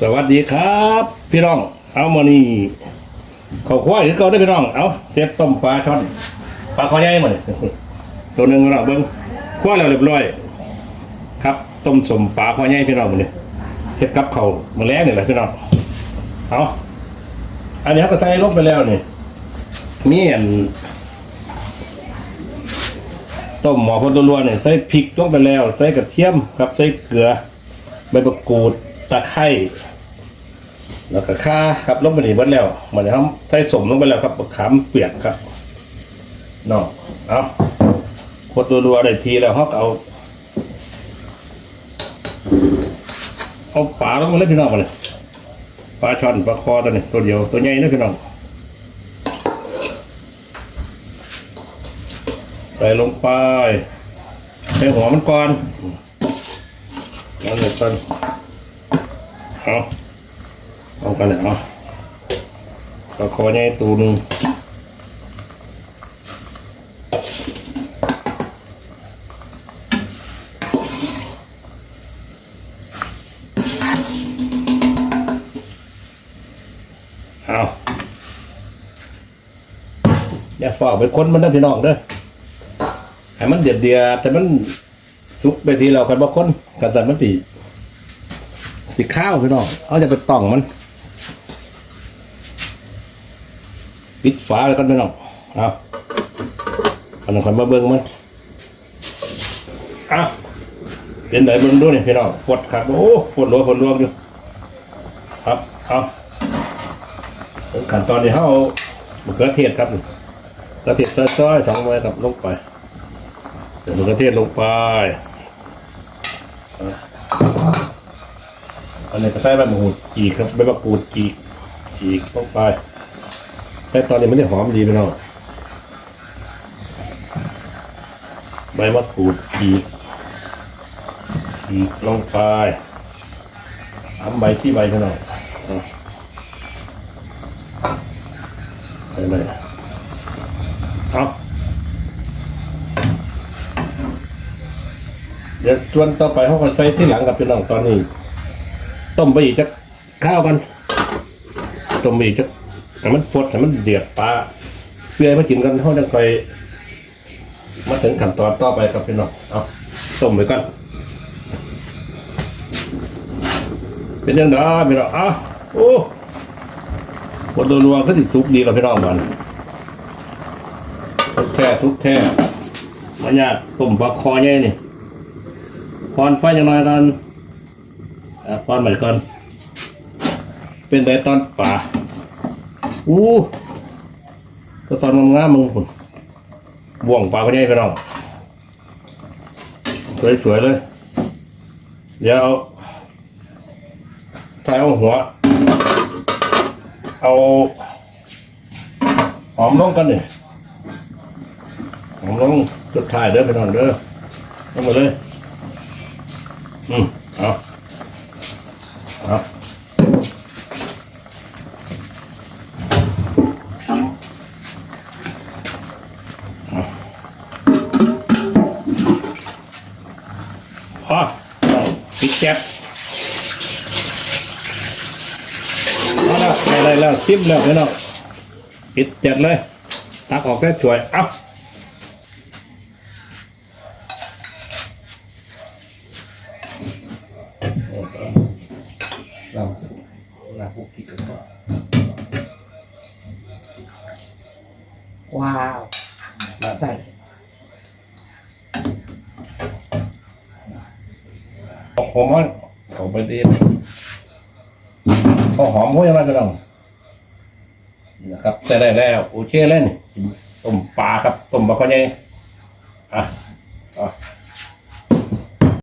สวัสดีครับ พี่น้อง เอามานี่เขาควายคือเขาได้พี่น้องเอาเซฟต้มปลาช่อนปลาคอใหญ่มาเนี่ยตัวหนึ่งเราเบิ้งควายแล้วเรียบร้อย ครับต้มสมปลาคอใหญ่พี่น้องมาเนี่ยเฮ็ดกับเขามาแล้วนี่แหละพี่น้องเอาอันนี้เขาก็ใส่ลงไปแล้วนี่มีอันต้มหมอพนตัวๆเนี่ยใส่พริกลงไปแล้ว ใส่กระเทียมครับใส่เกลือใบมะกรูด ตะไคร้แล้วก็ข่าครับลงไปนี่เบิดแล้วเหมือนครับใส่สมลงไปแล้วครับขามเปียกครับนาะเอาขดรัวๆได้ทีแล้วเขาก็เอาเอาปลาลงมาเลยพี่น้องมาเลยปลาช่อนปลาคอตัวนี้ตัวเดียวตัวใหญ่นะพี่น้องใส่ลงไปใส่หัวมันก่อนนั่นเลยต้น เอาเอากันเลยเอาก็คอใหญ่ตูหนึงเอาอย่าฝากไปค้นมันนะพี่น้องเด้อให้มันเดือดเดียดแต่มันสุกไปทีเรากันบ่คนกันแต่มันตี ตีข้าวพี่น้องเอาจะไปต่องมัน ปิดฝาแล้วกันพี่น้องเอาอันนั้นคนมาเบิ่งมันเอาเป็นไหนเบิ่งดูนี่พี่น้องปวดครับโอ้ปวดรัวปวดรัวอยู่ครับเอาขั้นตอนนี้เขาเอามะเขือเทศครับมะเขือเทศซอยๆสองใบครับลงไปเดี๋ยวมะเขือเทศลงไป อันนี้ก็ใส่ใบมะกรูดจีกครับใบมะกรูดจีกจีกลงไปใส่ตอนนี้มันจะหอมดีไปเนาะใบมะกรูดจีกจีกลงไปทำใบที่ใบไปหน่อยเอาไปเลยเอาเดี๋ยวส่วนต่อไปเขาก็ใส่ที่หลังกับพี่น้องตอนนี้ ต้มไปอีกจะข้าวกันต้มไปอีกจะให้มันฟดให้มันเดือดปลาเพื่อให้มากินกันเขาจะไปมาถึงขั้นตอนต่อไปครับพี่น้องเอาต้มไปก่อนเป็นยังไงพี่น้องอะโอ้บดรัวๆก็ติดทุกดีแล้วพี่น้องมันทุกแท้ทุกแท้มายากต้มปลาคอใหญ่นี่พรไฟยังไงตอ นอะพรใหม่ก่อน เป็นไดตอนป่าอู้ก็ตอนงามๆมึงคุณบ่วงปลาเขาใหญ่ไปน้องสวยๆเลย เดี๋ยวเอาถ้าเอาหัว เอาหอมลงกันดิหอมลงจุดท้ายเด้อไปน้องเด้อลงมาเลย อืมเอาเอาพอเอาปิด แก๊สเอาแล้วไปเลยแล้วซิมแล้วพี่น้องปิดแก๊สเลย ตักออกได้ถ้วย เอาเราเราพวกกินกันก่อนว้าวใส่ ผมว่าเอาไปตีพอหอมหัวยังไงก็ต้องนะครับแต่ได้แล้ว โอเคเลยนี่ต้มปลาครับต้มปลาข้าวเหนียวอ่อะ